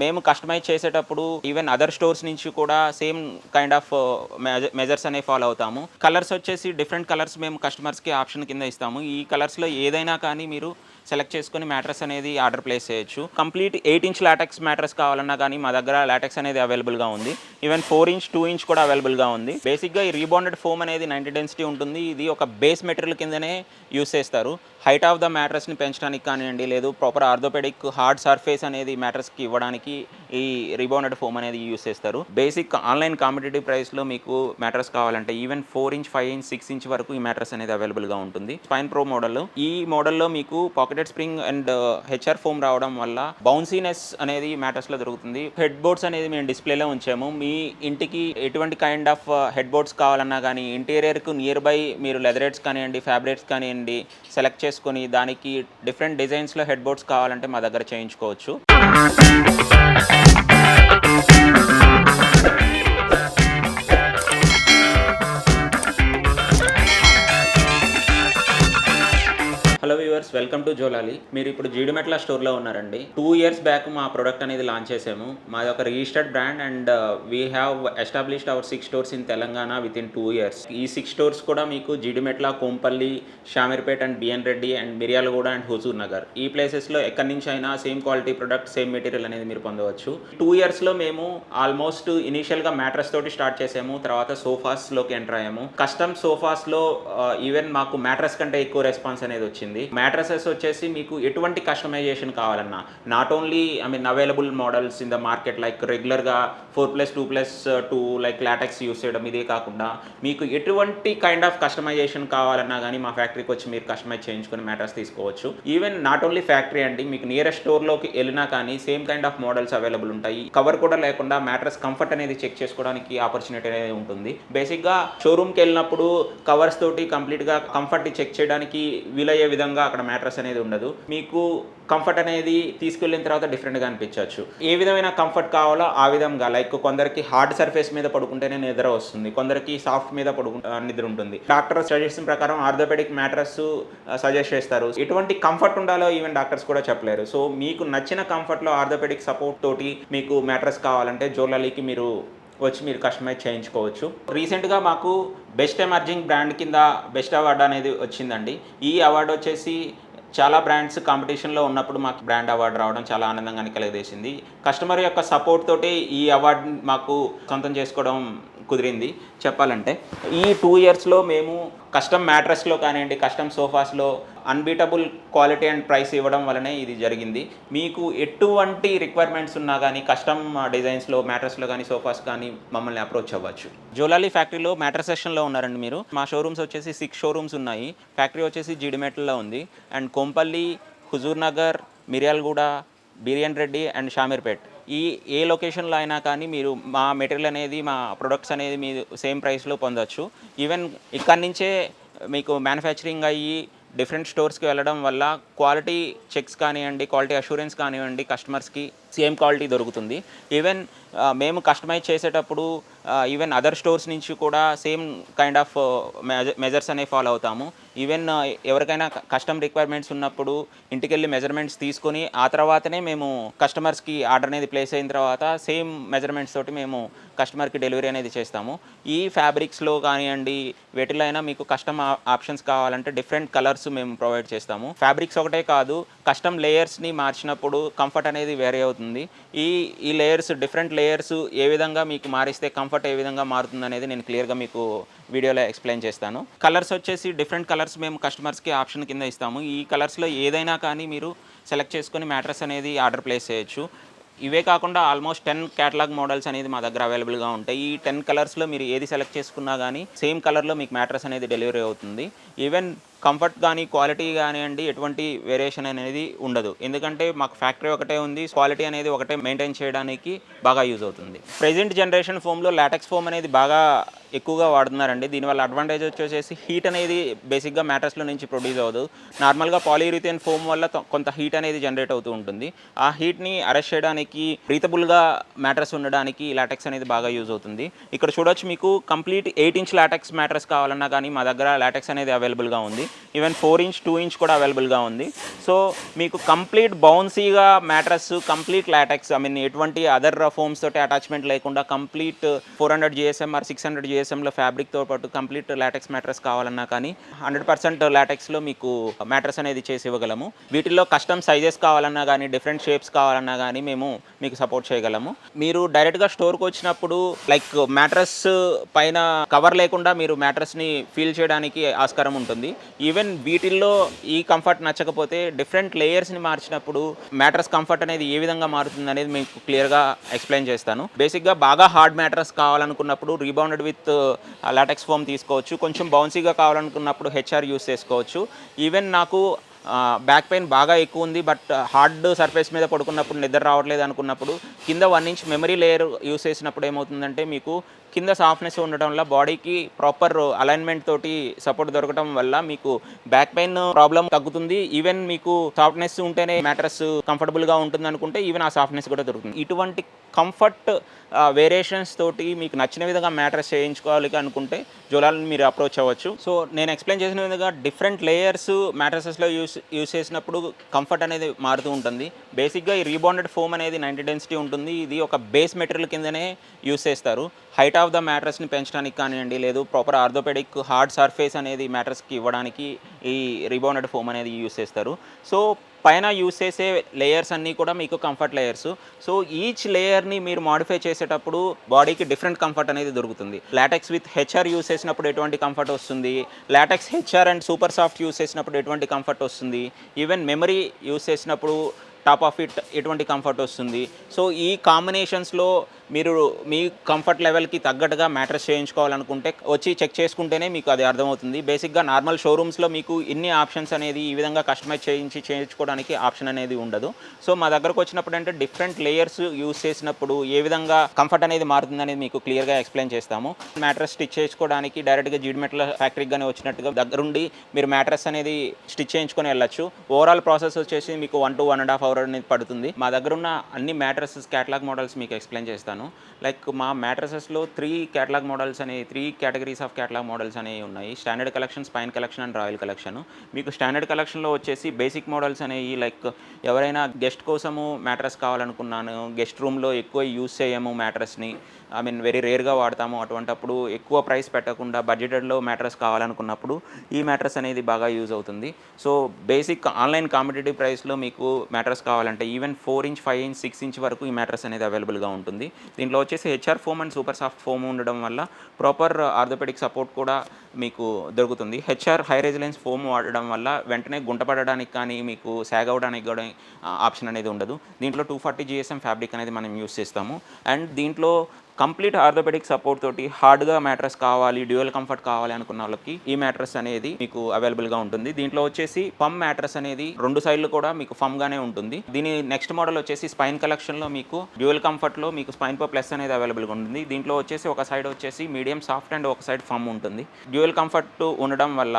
మేము కస్టమైజ్ చేసేటప్పుడు even other stores నుంచి కూడా సేమ్ కైండ్ ఆఫ్ మెజర్స్ అనేవి ఫాలో అవుతాము. కలర్స్ వచ్చేసి డిఫరెంట్ కలర్స్ మేము కస్టమర్స్కి ఆప్షన్ కింద ఇస్తాము. ఈ కలర్స్లో ఏదైనా కానీ మీరు సెలెక్ట్ చేసుకుని మ్యాట్రస్ అనేది ఆర్డర్ ప్లేస్ చేయొచ్చు. Complete eight inch latex mattress కావాలన్నా కానీ మా దగ్గర లాటెక్స్ అనేది అవైలబుల్గా ఉంది. Even four inch two inch కూడా అవైలబుల్గా ఉంది. బేసిక్గా ఈ రీబాండెడ్ ఫోమ్ అనేది నైంటీ డెన్సిటీ ఉంటుంది. ఇది ఒక బేస్ మెటీరియల్ కిందనే యూస్ చేస్తారు. హైట్ ఆఫ్ ద మ్యాట్రస్ని పెంచడానికి కానివ్వండి లేదు ప్రాపర్ ఆర్థోపెడిక్ హార్డ్ సర్ఫేస్ అనేది మ్యాట్రస్కి ఇవ్వడానికి ఈ రీబౌండెడ్ ఫోమ్ అనేది యూస్ చేస్తారు. బేసిక్ ఆన్లైన్ కాంపిటేటివ్ ప్రైస్లో మీకు మ్యాట్రస్ కావాలంటే even four inch five inch six inch వరకు ఈ మ్యాట్రస్ అనేది అవైలబుల్గా ఉంటుంది. Spine pro model. ఈ మోడల్లో మీకు pocketed spring and HR foam రావడం వల్ల బౌన్సీనెస్ అనేది మ్యాటర్స్లో దొరుకుతుంది. హెడ్ బోర్డ్స్ అనేది మేము డిస్ప్లేలో ఉంచాము. మీ ఇంటికి ఎటువంటి కైండ్ ఆఫ్ హెడ్ బోర్డ్స్ కావాలన్నా కానీ ఇంటీరియర్కు నియర్ బై మీరు లెదరేట్స్ కానివ్వండి ఫ్యాబ్రిక్స్ కానివ్వండి సెలెక్ట్ చేసుకొని దానికి డిఫరెంట్ డిజైన్స్లో హెడ్ బోర్డ్స్ కావాలంటే మా దగ్గర చేయించుకోవచ్చు. వెల్కమ్ టు జోలాలి. మీరు ఇప్పుడు జీడిమెట్ల స్టోర్లో ఉన్నారండి. టూ ఇయర్స్ బ్యాక్ మా ప్రొడక్ట్ అనేది లాంచ్ చేసాము. మాది ఒక registered brand and we have established our six stores in Telangana within two years ఈ సిక్స్ స్టోర్స్ కూడా మీకు Jeedimetla Kompally Shamirpet and BN Reddy and Miryalaguda and Huzur Nagar. ఈ ప్లేసెస్లో ఎక్కడి నుంచి అయినా same quality product same material అనేది మీరు పొందవచ్చు. టూ ఇయర్స్లో మేము ఆల్మోస్ట్ ఇనీషియల్గా మ్యాట్రస్ తోటి స్టార్ట్ చేసాము. తర్వాత సోఫాస్లోకి ఎంటర్ అయ్యాము. కస్టమ్ సోఫాస్లో ఈవెన్ మాకు మ్యాట్రస్ కంటే ఎక్కువ రెస్పాన్స్ అనేది వచ్చింది. ప్రాసెస్ వచ్చేసి మీకు ఎటువంటి కస్టమైజేషన్ కావాలన్నా not only I mean available models in the market like రెగ్యులర్గా four plus two plus two like latex use చేయడం ఇదే కాకుండా మీకు ఎటువంటి కైండ్ ఆఫ్ కస్టమైజేషన్ కావాలన్నా కానీ మా ఫ్యాక్టరీకి వచ్చి మీరు కస్టమైజ్ చేయించుకుని మ్యాట్రస్ తీసుకోవచ్చు. ఈవెన్ నాట్ ఓన్లీ ఫ్యాక్టరీ అండి మీకు నియరెస్ట్ స్టోర్లోకి వెళ్ళినా కానీ same kind of models available ఉంటాయి. కవర్ కూడా లేకుండా మ్యాట్రస్ కంఫర్ట్ అనేది చెక్ చేసుకోవడానికి ఆపర్చునిటీ అనేది ఉంటుంది. బేసిక్గా షోరూమ్కి వెళ్ళినప్పుడు కవర్స్ తోటి కంప్లీట్గా కంఫర్ట్ చెక్ చేయడానికి వీలయ్యే విధంగా అక్కడ మ్యాట్రస్ అనేది ఉండదు. మీకు కంఫర్ట్ అనేది తీసుకెళ్ళిన తర్వాత డిఫరెంట్గా అనిపించవచ్చు. ఏ విధమైన కంఫర్ట్ కావాలో ఆ విధంగా లైక్ కొందరికి హార్డ్ సర్ఫేస్ మీద పడుకుంటేనే నిద్ర వస్తుంది. కొందరికి సాఫ్ట్ మీద పడుకు నిద్ర ఉంటుంది. డాక్టర్ సజెషన్ ప్రకారం ఆర్థోపెడిక్ మ్యాట్రస్ సజెస్ట్ చేస్తారు. ఎటువంటి కంఫర్ట్ ఉండాలో ఈవెన్ డాక్టర్స్ కూడా చెప్పలేరు. సో మీకు నచ్చిన కంఫర్ట్లో ఆర్థోపెడిక్ సపోర్ట్ తోటి మీకు మ్యాట్రస్ కావాలంటే జోలాలీకి మీరు వచ్చి మీరు కస్టమైజ్ చేయించుకోవచ్చు. రీసెంట్గా మాకు బెస్ట్ ఎమర్జింగ్ బ్రాండ్ కింద బెస్ట్ అవార్డు అనేది వచ్చిందండి. ఈ అవార్డు వచ్చేసి చాలా బ్రాండ్స్ కాంపిటీషన్లో ఉన్నప్పుడు మాకు బ్రాండ్ అవార్డు రావడం చాలా ఆనందంగా కలిగజేసింది. కస్టమర్ యొక్క సపోర్ట్ తోటి ఈ అవార్డు మాకు సొంతం చేసుకోవడం కుదిరింది. చెప్పాలంటే ఈ టూ ఇయర్స్లో మేము కస్టమ్ మ్యాట్రస్లో కానివ్వండి కస్టమ్ సోఫాస్లో అన్బీటబుల్ క్వాలిటీ అండ్ ప్రైస్ ఇవ్వడం వలనే ఇది జరిగింది. మీకు ఎటువంటి రిక్వైర్మెంట్స్ ఉన్నా కానీ కస్టమ్ డిజైన్స్లో మ్యాట్రస్లో కానీ సోఫాస్ కానీ మమ్మల్ని అప్రోచ్ అవ్వచ్చు. జోలాలి ఫ్యాక్టరీలో మ్యాట్రస్ సెషన్లో ఉన్నారండి మీరు. మా షోరూమ్స్ వచ్చేసి సిక్స్ షోరూమ్స్ ఉన్నాయి. ఫ్యాక్టరీ వచ్చేసి జీడిమెట్లలో ఉంది. And Kompally Huzur Nagar Miryalaguda BN Reddy and Shamirpet ఈ ఏ లొకేషన్లో అయినా కానీ మీరు మా మెటీరియల్ అనేది మా ప్రొడక్ట్స్ అనేది మీరు సేమ్ ప్రైస్లో పొందొచ్చు. ఈవెన్ ఇక్కడి నుంచే మీకు మ్యానుఫ్యాక్చరింగ్ అయ్యి డిఫరెంట్ స్టోర్స్కి వెళ్ళడం వల్ల క్వాలిటీ చెక్స్ కానివ్వండి క్వాలిటీ అష్యూరెన్స్ కానివ్వండి కస్టమర్స్కి సేమ్ క్వాలిటీ దొరుకుతుంది. ఈవెన్ మేము కస్టమైజ్ చేసేటప్పుడు ఈవెన్ అదర్ స్టోర్స్ నుంచి కూడా సేమ్ కైండ్ ఆఫ్ మెజర్స్ అనేవి ఫాలో అవుతాము. ఈవెన్ ఎవరికైనా కస్టమ్ రిక్వైర్మెంట్స్ ఉన్నప్పుడు ఇంటికెళ్ళి మెజర్మెంట్స్ తీసుకొని ఆ తర్వాతనే మేము కస్టమర్స్కి ఆర్డర్ అనేది ప్లేస్ అయిన తర్వాత సేమ్ మెజర్మెంట్స్ తోటి మేము కస్టమర్కి డెలివరీ అనేది చేస్తాము. ఈ ఫ్యాబ్రిక్స్లో కానివ్వండి వీటిలో అయినా మీకు కస్టమ్ ఆప్షన్స్ కావాలంటే డిఫరెంట్ కలర్స్ మేము ప్రొవైడ్ చేస్తాము. ఫ్యాబ్రిక్స్ ఒకటే కాదు కస్టమ్ లేయర్స్ని మార్చినప్పుడు కంఫర్ట్ అనేది వేరే అవుతుంది. ఈ ఈ లేయర్స్ డిఫరెంట్ లేయర్స్ ఏ విధంగా మీకు మారిస్తే కంఫర్ట్ ఏ విధంగా మారుతుంది అనేది నేను క్లియర్గా మీకు వీడియోలో ఎక్స్ప్లెయిన్ చేస్తాను. కలర్స్ వచ్చేసి డిఫరెంట్ కలర్స్ మేము కస్టమర్స్కి ఆప్షన్ కింద ఇస్తాము. ఈ కలర్స్లో ఏదైనా కానీ మీరు సెలెక్ట్ చేసుకొని మ్యాట్రస్ అనేది ఆర్డర్ ప్లేస్ చేయొచ్చు. ఇవే కాకుండా ఆల్మోస్ట్ టెన్ క్యాటలాగ్ మోడల్స్ అనేది మా దగ్గర అవైలబుల్గా ఉంటాయి. ఈ టెన్ కలర్స్లో మీరు ఏది సెలెక్ట్ చేసుకున్నా కానీ సేమ్ కలర్లో మీకు మ్యాట్రస్ అనేది డెలివరీ అవుతుంది. ఈవెన్ కంఫర్ట్ కానీ క్వాలిటీ కానివ్వండి ఎటువంటి వేరియేషన్ అనేది ఉండదు. ఎందుకంటే మాకు ఫ్యాక్టరీ ఒకటే ఉంది. క్వాలిటీ అనేది ఒకటే మెయింటైన్ చేయడానికి బాగా యూజ్ అవుతుంది. ప్రెజెంట్ జనరేషన్ ఫోమ్లో లాటెక్స్ ఫోమ్ అనేది బాగా ఎక్కువగా వాడుతున్నారండి. దీనివల్ల అడ్వాంటేజ్ వచ్చేసి హీట్ అనేది బేసిక్గా మ్యాటర్స్లో నుంచి ప్రొడ్యూస్ అవ్వదు. నార్మల్గా పాలీయూరిథియన్ ఫోమ్ వల్ల కొంత హీట్ అనేది జనరేట్ అవుతూ ఉంటుంది. ఆ హీట్ని అరెస్ట్ చేయడానికి బ్రీతబుల్గా మ్యాటర్స్ ఉండడానికి లాటెక్స్ అనేది బాగా యూజ్ అవుతుంది. ఇక్కడ చూడొచ్చు మీకు complete eight inch latex mattress కావాలన్నా కానీ మా దగ్గర లాటెక్స్ అనేది అవైలబుల్గా ఉంది. Even four inch two inch కూడా అవైలబుల్గా ఉంది. సో మీకు complete బౌన్సీగా mattress complete latex I mean ఎటువంటి అదర్ ఫోమ్స్ తోటి అటాచ్మెంట్ లేకుండా complete four hundred GSM or six hundred దేశంలో ఫ్యాబ్రిక్తో పాటు కంప్లీట్ లాటెక్స్ మ్యాట్రస్ కావాలన్నా కానీ హండ్రెడ్ పర్సెంట్ లాటెక్స్లో మీకు మ్యాట్రస్ అనేది చేసి ఇవ్వగలము. వీటిల్లో కస్టమ్ సైజెస్ కావాలన్నా కానీ డిఫరెంట్ షేప్స్ కావాలన్నా కానీ మేము మీకు సపోర్ట్ చేయగలము. మీరు డైరెక్ట్గా స్టోర్కి వచ్చినప్పుడు లైక్ మ్యాట్రస్ పైన కవర్ లేకుండా మీరు మ్యాట్రస్ని ఫీల్ చేయడానికి ఆస్కారం ఉంటుంది. ఈవెన్ వీటిల్లో ఈ కంఫర్ట్ నచ్చకపోతే డిఫరెంట్ లేయర్స్ని మార్చినప్పుడు మ్యాట్రస్ కంఫర్ట్ అనేది ఏ విధంగా మారుతుంది అనేది మీకు క్లియర్గా ఎక్స్ప్లెయిన్ చేస్తాను. బేసిక్గా బాగా హార్డ్ మ్యాట్రస్ కావాలనుకున్నప్పుడు రీబౌండెడ్ విత్ లాటెక్స్ ఫోమ్ తీసుకోవచ్చు. కొంచెం బౌన్సీగా కావాలనుకున్నప్పుడు హెచ్ఆర్ యూస్ చేసుకోవచ్చు. ఈవెన్ నాకు బ్యాక్ పెయిన్ బాగా ఎక్కువ ఉంది బట్ హార్డ్ సర్ఫేస్ మీద పడుకున్నప్పుడు నిద్ర రావట్లేదు అనుకున్నప్పుడు కింద one inch memory layer use చేసినప్పుడు ఏమవుతుందంటే మీకు కింద సాఫ్ట్నెస్ ఉండటం వల్ల బాడీకి ప్రాపర్ అలైన్మెంట్ తోటి సపోర్ట్ దొరకడం వల్ల మీకు బ్యాక్ పెయిన్ ప్రాబ్లం తగ్గుతుంది. ఈవెన్ మీకు సాఫ్ట్నెస్ ఉంటేనే మ్యాట్రస్ కంఫర్టబుల్గా ఉంటుంది అనుకుంటే ఈవెన్ ఆ సాఫ్ట్నెస్ కూడా దొరుకుతుంది. ఇటువంటి కంఫర్ట్ వేరియేషన్స్ తోటి మీకు నచ్చిన విధంగా మ్యాట్రస్ చేయించుకోవాలి అనుకుంటే జ్వలాలను మీరు అప్రోచ్ అవ్వచ్చు. సో నేను ఎక్స్ప్లెయిన్ చేసిన విధంగా డిఫరెంట్ లేయర్స్ మ్యాట్రసెస్లో యూస్ యూస్ చేసినప్పుడు కంఫర్ట్ అనేది మారుతూ ఉంటుంది. బేసిక్గా ఈ రీబాండెడ్ ఫోమ్ అనేది నైంటీ డెన్సిటీ ఉంటుంది. ఇది ఒక బేస్ మెటీరియల్ కిందనే యూస్ చేస్తారు. హైట్ ఆఫ్ ద మ్యాట్రస్ని పెంచడానికి కానివ్వండి లేదు ప్రాపర్ ఆర్థోపెడిక్ హార్డ్ సర్ఫేస్ అనేది మ్యాట్రస్కి ఇవ్వడానికి ఈ రీబౌండెడ్ ఫోమ్ అనేది యూస్ చేస్తారు. సో పైన యూస్ చేసే లేయర్స్ అన్నీ కూడా మీకు కంఫర్ట్ లేయర్స్ సో ఈచ్ లేయర్ని మీరు మాడిఫై చేసేటప్పుడు బాడీకి డిఫరెంట్ కంఫర్ట్ అనేది దొరుకుతుంది. లాటెక్స్ విత్ హెచ్ఆర్ యూస్ చేసినప్పుడు ఎటువంటి కంఫర్ట్ వస్తుంది? Latex HR and super soft use చేసినప్పుడు ఎటువంటి కంఫర్ట్ వస్తుంది? ఈవెన్ మెమరీ యూస్ చేసినప్పుడు టాప్ ఆఫ్ ఇట్ ఎటువంటి కంఫర్ట్ వస్తుంది? సో ఈ కాంబినేషన్స్లో మీరు మీ కంఫర్ట్ లెవెల్కి తగ్గట్టుగా మ్యాట్రస్ చేయించుకోవాలనుకుంటే వచ్చి చెక్ చేసుకుంటేనే మీకు అది అర్థమవుతుంది. బేసిక్గా నార్మల్ షోరూమ్స్లో మీకు ఇన్ని ఆప్షన్స్ అనేది ఈ విధంగా కస్టమైజ్ చేయించి చేయించుకోవడానికి ఆప్షన్ అనేది ఉండదు. సో మా దగ్గరకు వచ్చినప్పుడు అంటే డిఫరెంట్ లేయర్స్ యూస్ చేసినప్పుడు ఏ విధంగా కంఫర్ట్ అనేది మారుతుంది అనేది మీకు క్లియర్గా ఎక్స్ప్లెయిన్ చేస్తాము. మ్యాట్రస్ స్టిచ్ చేసుకోవడానికి డైరెక్ట్గా జీడిమెట్ల ఫ్యాక్టరీగానే వచ్చినట్టుగా దగ్గరుండి మీరు మ్యాట్రస్ అనేది స్టిచ్ చేయించుకొని వెళ్ళొచ్చు. ఓవరాల్ ప్రాసెస్ వచ్చేసి మీకు one to one and half hour అనేది పడుతుంది. మా దగ్గర ఉన్న అన్ని మ్యాట్రసెస్ క్యాటలాగ్ మోడల్స్ మీకు ఎక్స్ప్లెయిన్ చేస్తాను. లైక్ మా మ్యాట్రసెస్లో త్రీ క్యాటలాగ్ మోడల్స్ అనే three categories of catalogue models అనేవి ఉన్నాయి. Standard collection spine collection and royal collection. మీకు స్టాండర్డ్ కలెక్షన్లో వచ్చేసి బేసిక్ మోడల్స్ అనేవి లైక్ ఎవరైనా గెస్ట్ కోసము మ్యాట్రస్ కావాలనుకున్నాను గెస్ట్ రూమ్లో ఎక్కువ యూస్ చేయము మ్యాట్రస్ని. ఐ మీన్ వెరీ రేర్గా వాడతాము. అటువంటప్పుడు ఎక్కువ ప్రైస్ పెట్టకుండా బడ్జెటెడ్లో మ్యాట్రస్ కావాలనుకున్నప్పుడు ఈ మ్యాట్రస్ అనేది బాగా యూజ్ అవుతుంది. సో బేసిక్ ఆన్లైన్ కాంపిటేటివ్ ప్రైస్లో మీకు మ్యాట్రస్ కావాలంటే even four inch five inch six inch వరకు ఈ మ్యాట్రస్ అనేది అవైలబుల్గా ఉంటుంది. దీంట్లో వచ్చేసి HR foam and super soft foam ఉండడం వల్ల ప్రాపర్ ఆర్థోపెడిక్ సపోర్ట్ కూడా మీకు దొరుకుతుంది. హెచ్ఆర్ హై రెజిలెన్స్ ఫోమ్ వాడడం వల్ల వెంటనే గుంటపడడానికి కానీ మీకు సాగ్ అవ్వడానికి కూడా ఆప్షన్ అనేది ఉండదు. దీంట్లో టూ ఫార్టీ జిఎస్ఎం ఫ్యాబ్రిక్ అనేది మనం యూస్ చేస్తాము. అండ్ దీంట్లో కంప్లీట్ ఆర్థోపెడిక్ సపోర్ట్ తోటి హార్డ్గా మ్యాట్రస్ కావాలి డ్యూయల్ కంఫర్ట్ కావాలి అనుకున్న వాళ్ళకి ఈ మ్యాట్రస్ అనేది మీకు అవైలబుల్గా ఉంటుంది. దీంట్లో వచ్చేసి ఫమ్ మ్యాట్రస్ అనేది రెండు సైడ్లు కూడా మీకు ఫమ్ గానే ఉంటుంది. దీని నెక్స్ట్ మోడల్ వచ్చేసి స్పైన్ కలెక్షన్లో మీకు డ్యూయల్ కంఫర్ట్లో మీకు స్పైన్ పో ప్లస్ అనేది అవైలబుల్గా ఉంటుంది. దీంట్లో వచ్చేసి ఒక సైడ్ వచ్చేసి మీడియం సాఫ్ట్ అండ్ ఒక సైడ్ ఫమ్ ఉంటుంది. డ్యూయల్ కంఫర్ట్ ఉండడం వల్ల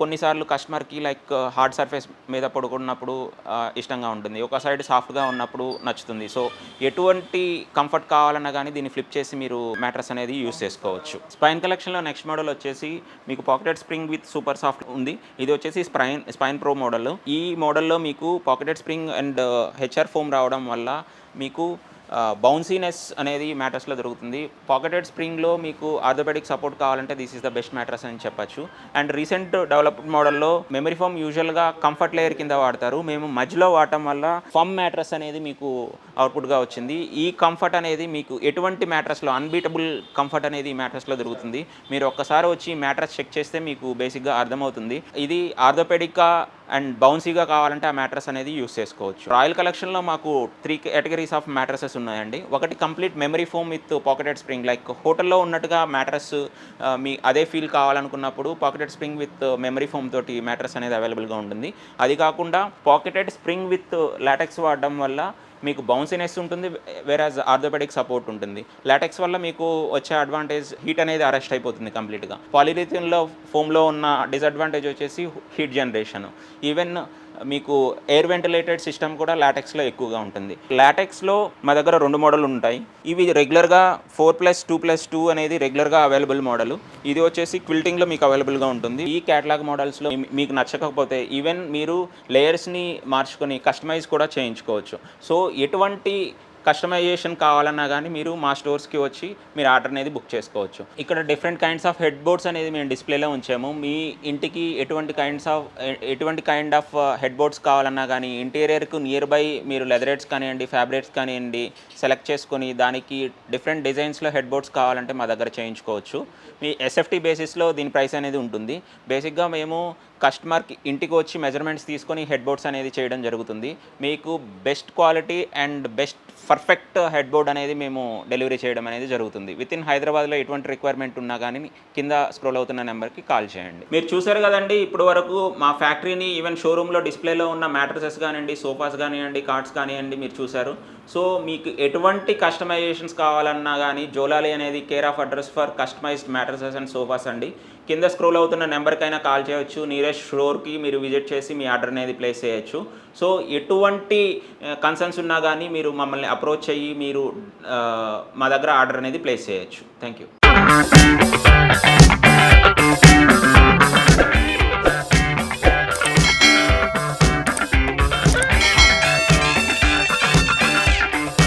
కొన్నిసార్లు కస్టమర్కి లైక్ uh, హార్డ్ సర్ఫేస్ మీద పడుకున్నప్పుడు uh, ఇష్టంగా ఉంటుంది. ఒక సైడ్ సాఫ్ట్గా ఉన్నప్పుడు నచ్చుతుంది. సో ఎటువంటి కంఫర్ట్ కావాలన్నా కానీ దీన్ని ఫ్లిప్ చేసి మీరు మ్యాట్రస్ అనేది యూస్ చేసుకోవచ్చు. స్పైన్ కలెక్షన్లో నెక్స్ట్ మోడల్ వచ్చేసి మీకు pocketed spring with super soft ఉంది. ఇది వచ్చేసి స్పైన్ స్పైన్ ప్రో మోడల్. ఈ మోడల్లో మీకు pocketed spring and uh, HR foam రావడం వల్ల మీకు బౌన్సీనెస్ అనేది మ్యాట్రస్లో దొరుకుతుంది. పాకెటెడ్ స్ప్రింగ్లో మీకు ఆర్థోపెడిక్ సపోర్ట్ కావాలంటే this is the best mattress అని చెప్పచ్చు. అండ్ రీసెంట్ డెవలప్డ్ మోడల్లో మెమరీ ఫోమ్ యూజువల్గా కంఫర్ట్ లేయర్ కింద వాడతారు. మేము మధ్యలో వాడటం వల్ల ఫమ్ మ్యాట్రస్ అనేది మీకు అవుట్పుట్గా వచ్చింది. ఈ కంఫర్ట్ అనేది మీకు ఎటువంటి మ్యాట్రస్లో అన్బీటబుల్ కంఫర్ట్ అనేది ఈ మ్యాట్రస్లో దొరుకుతుంది. మీరు ఒక్కసారి వచ్చి మ్యాట్రస్ చెక్ చేస్తే మీకు బేసిక్గా అర్థమవుతుంది. ఇది ఆర్థోపెడిక్గా అండ్ బౌన్సీగా కావాలంటే ఆ మ్యాట్రస్ అనేది యూస్ చేసుకోవచ్చు. రాయల్ కలెక్షన్లో మాకు త్రీ కేటగిరీస్ ఆఫ్ మ్యాట్రసెస్ ఉన్నాయండి. ఒకటి complete memory foam with pocketed spring. Like హోటల్లో ఉన్నట్టుగా మ్యాట్రస్ మీ అదే ఫీల్ కావాలనుకున్నప్పుడు pocketed spring with memory foam తోటి మ్యాట్రస్ అనేది అవైలబుల్గా ఉంటుంది. అది కాకుండా పాకెటెడ్ స్ప్రింగ్ విత్ లాటెక్స్ వాడడం వల్ల మీకు బౌన్సీనెస్ ఉంటుంది వేరాజ్ ఆర్థోపెడిక్ సపోర్ట్ ఉంటుంది. లాటెక్స్ వల్ల మీకు వచ్చే అడ్వాంటేజ్ హీట్ అనేది అరెస్ట్ అయిపోతుంది కంప్లీట్గా పాలిథిన్లో ఫోమ్లో ఉన్న డిసడ్వాంటేజ్ వచ్చేసి హీట్ జనరేషన్ ఈవెన్ మీకు ఎయిర్ వెంటిలేటెడ్ సిస్టమ్ కూడా లాటెక్స్లో ఎక్కువగా ఉంటుంది. లాటెక్స్లో మా దగ్గర రెండు మోడల్ ఉంటాయి. ఇవి రెగ్యులర్గా four plus two plus two అనేది రెగ్యులర్గా అవైలబుల్ మోడల్ ఇది వచ్చేసి క్విల్టింగ్లో మీకు అవైలబుల్గా ఉంటుంది. ఈ క్యాటలాగ్ మోడల్స్లో మీకు నచ్చకపోతే ఈవెన్ మీరు లేయర్స్ని మార్చుకొని కస్టమైజ్ కూడా చేయించుకోవచ్చు. సో ఎటువంటి కస్టమైజేషన్ కావాలన్నా కానీ మీరు మా స్టోర్స్కి వచ్చి మీరు ఆర్డర్ అనేది బుక్ చేసుకోవచ్చు. ఇక్కడ different kinds of headboards అనేది మేము డిస్ప్లేలో ఉంచాము. మీ ఇంటికి ఎటువంటి కైండ్స్ ఆఫ్ ఎటువంటి కైండ్ ఆఫ్ హెడ్ బోర్డ్స్ కావాలన్నా కానీ ఇంటీరియర్కు నియర్ బై మీరు లెదరేట్స్ కానివ్వండి ఫ్యాబ్రిక్స్ కానివ్వండి సెలెక్ట్ చేసుకొని దానికి డిఫరెంట్ డిజైన్స్లో హెడ్ బోర్డ్స్ కావాలంటే మా దగ్గర చేయించుకోవచ్చు. మీ ఎస్ఎఫ్టీ బేసిస్లో దీని ప్రైస్ అనేది ఉంటుంది. బేసిక్గా మేము కస్టమర్కి ఇంటికి వచ్చి మెజర్మెంట్స్ తీసుకొని హెడ్ బోర్డ్స్ అనేది చేయడం జరుగుతుంది. మీకు best quality and best perfect headboard అనేది మేము డెలివరీ చేయడం అనేది జరుగుతుంది. విత్ ఇన్ హైదరాబాద్లో ఎటువంటి రిక్వైర్మెంట్ ఉన్నా కానీ కింద స్క్రోల్ అవుతున్న నెంబర్కి కాల్ చేయండి. మీరు చూసారు కదండి ఇప్పుడు వరకు మా ఫ్యాక్టరీని ఈవెన్ షోరూంలో డిస్ప్లేలో ఉన్న మ్యాట్రసెస్ కానివ్వండి సోఫాస్ కానివ్వండి కార్డ్స్ కానివ్వండి మీరు చూసారు. సో మీకు ఎటువంటి కస్టమైజేషన్స్ కావాలన్నా కానీ జోలాలి అనేది care of address for customised mattresses and sofas అండి. కింద స్క్రోల్ అవుతున్న నెంబర్కైనా కాల్ చేయొచ్చు. నీరెస్ట్ స్టోర్కి మీరు విజిట్ చేసి మీ ఆర్డర్ అనేది ప్లేస్ చేయొచ్చు. సో ఎటువంటి కన్సర్న్స్ ఉన్నా కానీ మీరు మమ్మల్ని అప్రోచ్ అయ్యి మీరు మా దగ్గర ఆర్డర్ అనేది ప్లేస్ చేయొచ్చు. Thank you